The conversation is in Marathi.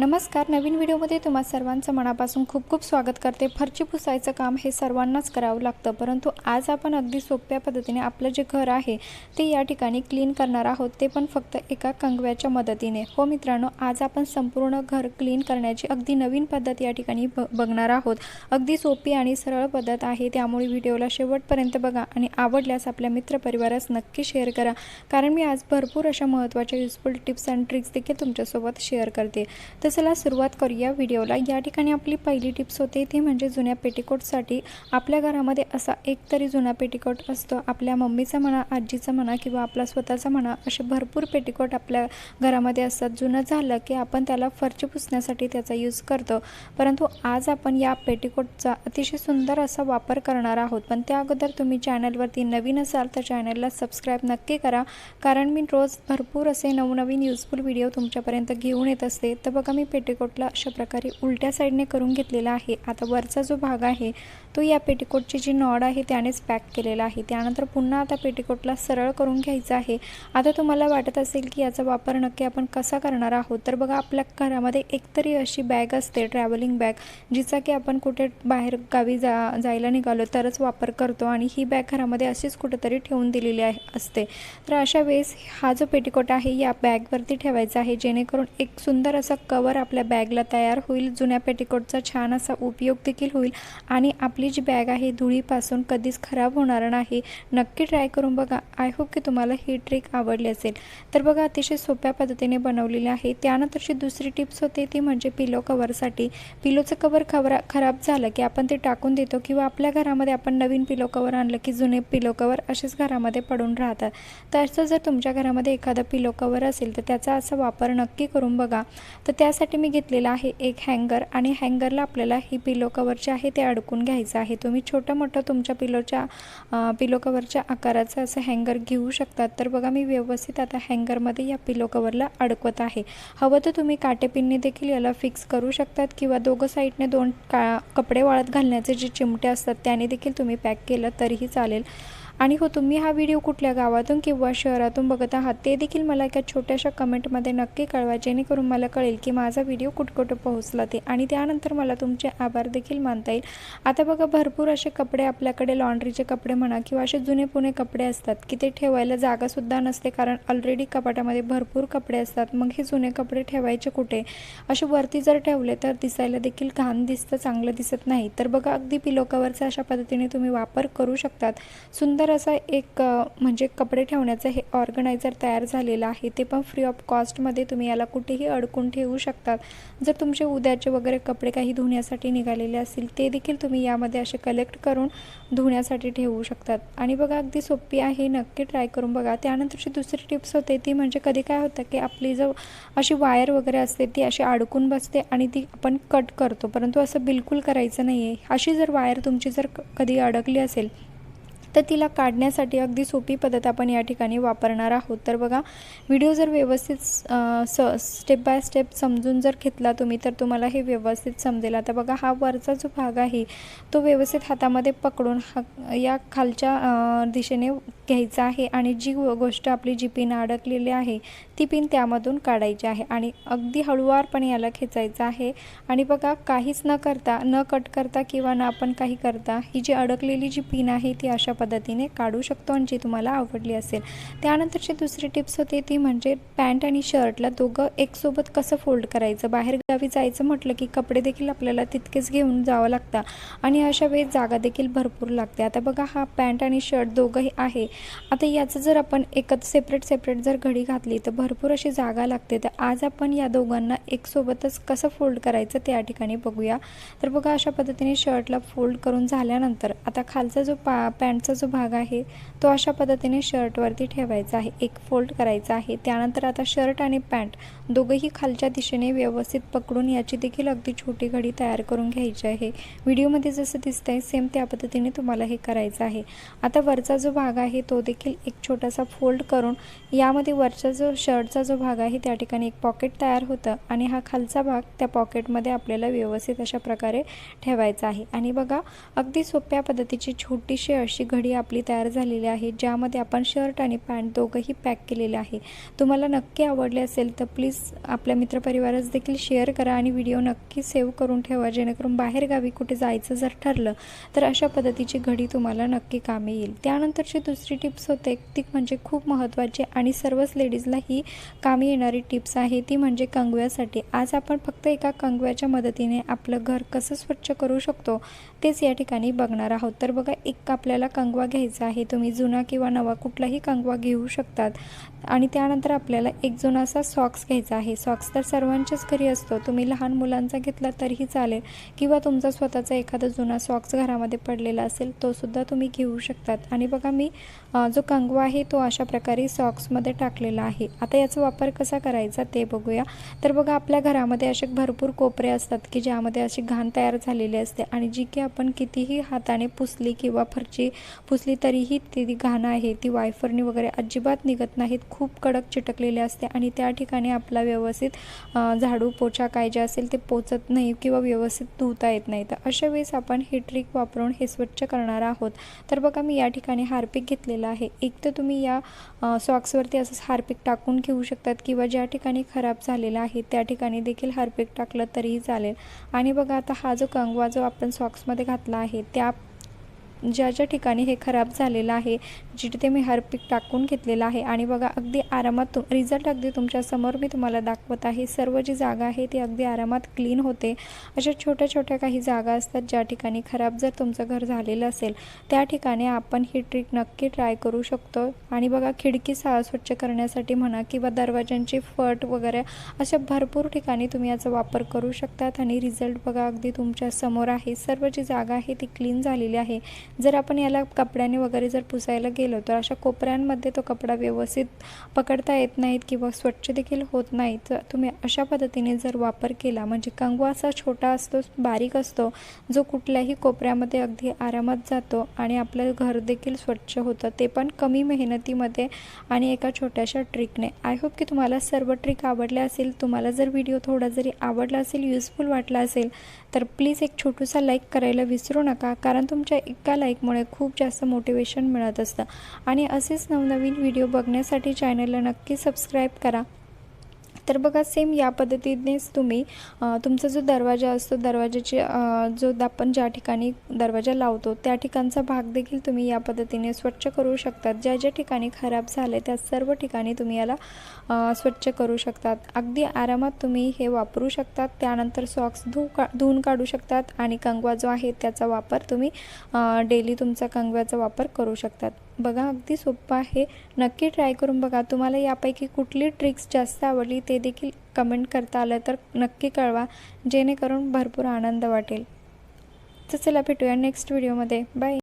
नमस्कार नवीन व्हिडिओमध्ये तुम्हा सर्वांचं मनापासून खूप खूप स्वागत करते. फरची पुसायचं काम हे सर्वांनाच करावं लागतं परंतु आज आपण अगदी सोप्या पद्धतीने आपलं जे घर आहे ते या ठिकाणी क्लीन करणार आहोत. ते पण फक्त एका कंगव्याच्या मदतीने. हो मित्रांनो आज आपण संपूर्ण घर क्लीन करण्याची अगदी नवीन पद्धत या ठिकाणी ब बघणार आहोत. अगदी सोपी आणि सरळ पद्धत आहे. त्यामुळे व्हिडिओला शेवटपर्यंत बघा आणि आवडल्यास आपल्या मित्रपरिवारास नक्की शेअर करा. कारण मी आज भरपूर अशा महत्त्वाच्या युजफुल टिप्स अँड ट्रिक्स देखील तुमच्यासोबत शेअर करते. तर चला सुरुवात करूया व्हिडिओला. या ठिकाणी आपली पहिली टिप्स होते ती म्हणजे जुन्या पेटीकोटसाठी आपल्या घरामध्ये असा एक तरी जुना पेटीकोट असतो. आपल्या मम्मीचा म्हणा आजीचा म्हणा किंवा आपला स्वतःचा म्हणा असे भरपूर पेटीकोट आपल्या घरामध्ये असतात. जुनं झालं की आपण त्याला फरची पुसण्यासाठी त्याचा यूज करतो. परंतु आज आपण या पेटीकोटचा अतिशय सुंदर असा वापर करणार आहोत. पण त्या अगोदर तुम्ही चॅनलवरती नवीन असाल तर चॅनलला सबस्क्राईब नक्की करा. कारण मी रोज भरपूर असे नवनवीन युजफुल व्हिडिओ तुमच्यापर्यंत घेऊन येत असते. तर बघा मी पेटीकोटला अशा प्रकारे उलट्या साईडने करून घेतलेला आहे? आता वरचा जो भाग आहे तो या पेटीकोटची जी नॉड आहे त्यानेच पॅक केलेला आहे. त्यानंतर पुन्हा आता पेटीकोटला सरळ करून घ्यायचा आहे. आता तुम्हाला वाटत असेल की याचा वापर नक्की आपण कसा करणार आहोत? तर बघा आपल्या घरामध्ये एकतरी अशी बॅग असते ट्रॅव्हलिंग बॅग जिचा की आपण कुठे बाहेर गावी जा जायला निघालो तरच वापर करतो आणि ही बॅग घरामध्ये अशीच कुठेतरी ठेवून दिलेली आहे असते. तर अशा वेळेस हा जो पेटीकोट आहे या बॅगवरती ठेवायचा आहे जेणेकरून एक सुंदर असा कप कवर आपल्या बॅगला तयार होईल. जुन्या पेटीकोटचा छान असा उपयोग देखील होईल. आणि आपली जी बॅग आहे धुळीपासून कधीच खराब होणार नाही. नक्की ट्राय करून बघा. आय होप की तुम्हाला ही ट्रिक आवडली असेल. तर बघा अतिशय सोप्या पद्धतीने बनवलेली आहे. त्यानंतरची दुसरी टिप्स होते ती म्हणजे पिलो कवरसाठी पिलोचं कवर खबरा खराब झालं की आपण ते टाकून देतो किंवा आपल्या घरामध्ये आपण नवीन पिलो कवर आणलं की जुने पिलो कवर असेच घरामध्ये पडून राहतात. तर असं जर तुमच्या घरामध्ये एखादा पिलो कवर असेल तर त्याचा असा वापर नक्की करून बघा. तर त्या त्यासाठी मी घेतलेला आहे एक हँगर आणि हँगरला आपल्याला ही पिलो कवरचे आहे ते अडकून घ्यायचं आहे. तुम्ही छोटं मोठं तुमच्या पिलोच्या पिलो कवरच्या आकाराचं असं हँगर घेऊ शकतात. तर बघा मी व्यवस्थित आता हँगरमध्ये या पिलो कवरला अडकवत आहे. हवं तर तुम्ही काटेपिनने देखील याला फिक्स करू शकतात किंवा दोघं साईडने दोन का कपडे वाळत घालण्याचे जे चिमटे असतात त्याने देखील तुम्ही पॅक केलं तरीही चालेल. आणि हो तुम्ही हा व्हिडिओ कुठल्या गावातून किंवा शहरातून बघत आहात ते देखील मला एका छोट्याशा कमेंटमध्ये नक्की कळवा जेणेकरून मला कळेल की माझा व्हिडिओ कुठकुठं पोहोचला ते. आणि त्यानंतर मला तुमचे आभार देखील मानता येईल. आता बघा भरपूर असे कपडे आपल्याकडे लॉन्ड्रीचे कपडे म्हणा किंवा असे जुने पुणे कपडे असतात की ते ठेवायला जागासुद्धा नसते कारण ऑलरेडी कपाटामध्ये भरपूर कपडे असतात. मग हे जुने कपडे ठेवायचे कुठे? असे वरती जर ठेवले तर दिसायला देखील घाण दिसतं चांगलं दिसत नाही. तर बघा अगदी पिलो कवरचा अशा पद्धतीने तुम्ही वापर करू शकतात. सुंदर असा एक म्हणजे कपडे ठेवण्याचं हे ऑर्गनायझर तयार झालेलं आहे. ते पण फ्री ऑफ कॉस्टमध्ये तुम्ही याला कुठेही अडकून ठेवू शकतात जर तुमचे उद्याचे वगैरे कपडे काही धुण्यासाठी निघालेले असतील ते देखील तुम्ही यामध्ये असे कलेक्ट करून धुण्यासाठी ठेवू शकतात. आणि बघा अगदी सोपी आहे. नक्की ट्राय करून बघा. त्यानंतरची दुसरी टिप्स होते ती म्हणजे कधी काय होतं की आपली जो अशी वायर वगैरे असते ती अशी अडकून बसते आणि ती आपण कट करतो. परंतु असं बिलकुल करायचं नाही आहे अशी जर वायर तुमची जर कधी अडकली असेल तर तिला काढण्यासाठी अगदी सोपी पद्धत आपण या ठिकाणी वापरणार आहोत. तर बघा व्हिडिओ जर व्यवस्थित स स्टेप बाय स्टेप समजून जर घेतला तुम्ही तर तुम्हाला हे व्यवस्थित समजेल. आता बघा हा वरचा जो भाग आहे तो व्यवस्थित हातामध्ये पकडून हा या खालच्या दिशेने घ्यायचा आहे आणि जी गोष्ट आपली जी पिन अडकलेली आहे ती पिन त्यामधून काढायची आहे आणि अगदी हळुवारपणे याला खेचायचं आहे. आणि बघा काहीच न करता न कट करता किंवा न आपण काही करता ही जी अडकलेली जी पिन आहे ती अशा पद्धतीने काढू शकतो आणि जी तुम्हाला आवडली असेल. त्यानंतरची दुसरी टिप्स होती ती म्हणजे पॅन्ट आणि शर्टला दोघं एकसोबत कसं फोल्ड करायचं? बाहेर गावी जायचं म्हटलं की कपडे देखील आपल्याला तितकेच घेऊन जावं लागतं आणि अशा वेळेस जागा देखील भरपूर लागते. आता बघा हा पॅन्ट आणि शर्ट दोघंही आहे. आता याचं जर आपण एकच सेपरेट सेपरेट जर घडी घातली तर भरपूर अशी जागा लागते. तर आज आपण या दोघांना एकसोबतच कसं फोल्ड करायचं त्या ठिकाणी बघूया. तर बघा अशा पद्धतीने शर्टला फोल्ड करून झाल्यानंतर आता खालचा जो पा पॅन्टचा जो भाग आहे तो अशा पद्धतीने शर्टवरती ठेवायचा आहे. एक फोल्ड करायचा आहे. त्यानंतर आता शर्ट आणि पॅन्ट दोघंही खालच्या दिशेने व्यवस्थित पकडून याची देखील अगदी छोटी घडी तयार करून घ्यायची आहे. व्हिडिओमध्ये जसं दिसतंय सेम त्या पद्धतीने तुम्हाला हे करायचं आहे. आता वरचा जो भाग आहे तो देखील एक छोटासा फोल्ड करून यामध्ये वरचा जो शर्टचा जो भाग आहे त्या ठिकाणी एक पॉकेट तयार होतं आणि हा खालचा भाग त्या पॉकेटमध्ये आपल्याला व्यवस्थित अशा प्रकारे ठेवायचा आहे. आणि बघा अगदी सोप्या पद्धतीची छोटीशी अशी घडी घडी आपली तयार झालेली आहे ज्यामध्ये आपण शर्ट आणि पॅन्ट दोघंही पॅक केलेले आहे. तुम्हाला नक्की आवडले असेल तर प्लीज आपल्या मित्रपरिवारास देखील शेअर करा आणि व्हिडिओ नक्की सेव्ह करून ठेवा जेणेकरून बाहेरगावी कुठे जायचं जर ठरलं तर अशा पद्धतीची घडी तुम्हाला नक्की कामे येईल. त्यानंतरची दुसरी टिप्स होते ती म्हणजे खूप महत्त्वाची आणि सर्वच लेडीजला ही कामी येणारी टिप्स आहे ती म्हणजे कंगव्यासाठी. आज आपण फक्त एका कंगव्याच्या मदतीने आपलं घर कसं स्वच्छ करू शकतो तेच या ठिकाणी बघणार आहोत. तर बघा एक आपल्याला कंग कंगवा घ्यायचा आहे तुम्ही जुना किंवा नवा कुठलाही कंगवा घेऊ शकतात. आणि त्यानंतर आपल्याला एक जुना असा सॉक्स घ्यायचा आहे. सॉक्स तर सर्वांच्याच घरी असतो. तुम्ही लहान मुलांचा घेतला तरीही चालेल. किंवा तुमचा स्वतःचा एखादा जुना सॉक्स घरामध्ये पडलेला असेल तोसुद्धा तुम्ही घेऊ शकतात. आणि बघा मी जो कंगवा आहे तो अशा प्रकारे सॉक्समध्ये टाकलेला आहे. आता याचा वापर कसा करायचा ते बघूया. तर बघा आपल्या घरामध्ये असे भरपूर कोपरे असतात की ज्यामध्ये अशी घाण तयार झालेली असते. आणि जी की आपण कितीही हाताने पुसली किंवा फरची पुसली तरीही ती घाणं घाण आहे ती वायफरनी वगैरे अजिबात निघत नाहीत. खूप कडक चिटकलेले असते आणि त्या ठिकाणी आपला व्यवस्थित झाडू पोछा काय जे असेल ते पोचत नाही किंवा व्यवस्थित धुता येत नाही. तर अशा वेळेस आपण ही ट्रिक वापरून हे स्वच्छ करणार आहोत. तर बघा मी या ठिकाणी हार्पिक घेतलेलं आहे. एक तर तुम्ही या सॉक्सवरती असंच हार्पिक टाकून घेऊ शकतात किंवा ज्या ठिकाणी खराब झालेला आहे त्या ठिकाणी देखील हार्पिक टाकलं तरीही चालेल. आणि बघा आता हा जो कंगवा जो आपण सॉक्समध्ये घातला आहे त्या ज्या ज्या ठिकाणी हे खराब झालेलं आहे जिथे मी हरपीक टाकून घेतलेलं आहे. आणि बघा अगदी आरामात तुम रिझल्ट अगदी तुमच्यासमोर मी तुम्हाला दाखवत आहे. सर्व जी जागा आहे ती अगदी आरामात क्लीन होते. अशा छोट्या छोट्या काही जागा असतात ज्या ठिकाणी खराब जर तुमचं घर झालेलं असेल त्या ठिकाणी आपण ही ट्रिक नक्की ट्राय करू शकतो. आणि बघा खिडकी सा स्वच्छ करण्यासाठी म्हणा किंवा दरवाजांची फट वगैरे अशा भरपूर ठिकाणी तुम्ही याचा वापर करू शकतात. आणि रिझल्ट बघा अगदी तुमच्यासमोर आहे. सर्व जी जागा आहे ती क्लीन झालेली आहे. जर आपण याला कपड्याने वगैरे जर पुसायला गेलो तर अशा कोपऱ्यांमध्ये तो कपडा व्यवस्थित पकडता येत नाहीत किंवा स्वच्छ देखील होत नाही तर तुम्ही अशा पद्धतीने जर वापर केला म्हणजे कंगवा असा छोटा असतो बारीक असतो जो कुठल्याही कोपऱ्यामध्ये अगदी आरामात जातो आणि आपलं घर देखील स्वच्छ होतं ते पण कमी मेहनतीमध्ये आणि एका छोट्याशा ट्रिकने आय होप की तुम्हाला सर्व ट्रिक आवडल्या असेल. तुम्हाला जर व्हिडिओ थोडा जरी आवडला असेल युजफुल वाटला असेल तर प्लीज एक छोटूसा लाईक करायला विसरू नका कारण तुमच्या एका लाईकमुळे खूप जास्त मोटिवेशन मिळत असतं. आणि असेच नवनवीन व्हिडिओ बघण्यासाठी चॅनलला नक्की सबस्क्राईब करा. तर बघा सेम या पद्धतीनेच तुम्ही तुमचा जो दरवाजा असतो दरवाजाचे जो आपण ज्या ठिकाणी दरवाजा लावतो त्या ठिकाणचा भाग देखील तुम्ही या पद्धतीने स्वच्छ करू शकतात. ज्या ज्या ठिकाणी खराब झाले त्या सर्व ठिकाणी तुम्ही याला स्वच्छ करू शकतात. अगदी आरामात तुम्ही हे वापरू शकतात. त्यानंतर सॉक्स धु का धुवून काढू शकतात आणि कंगवा जो आहे त्याचा वापर तुम्ही डेली तुमचा कंगव्याचा वापर करू शकतात. बघा अगदी सोपं आहे. नक्की ट्राय करून बघा. तुम्हाला यापैकी कुठली ट्रिक्स जास्त आवडली ते देखील कमेंट करता आलं तर नक्की कळवा जेणेकरून भरपूर आनंद वाटेल. तर चला भेटूया नेक्स्ट व्हिडिओमध्ये बाय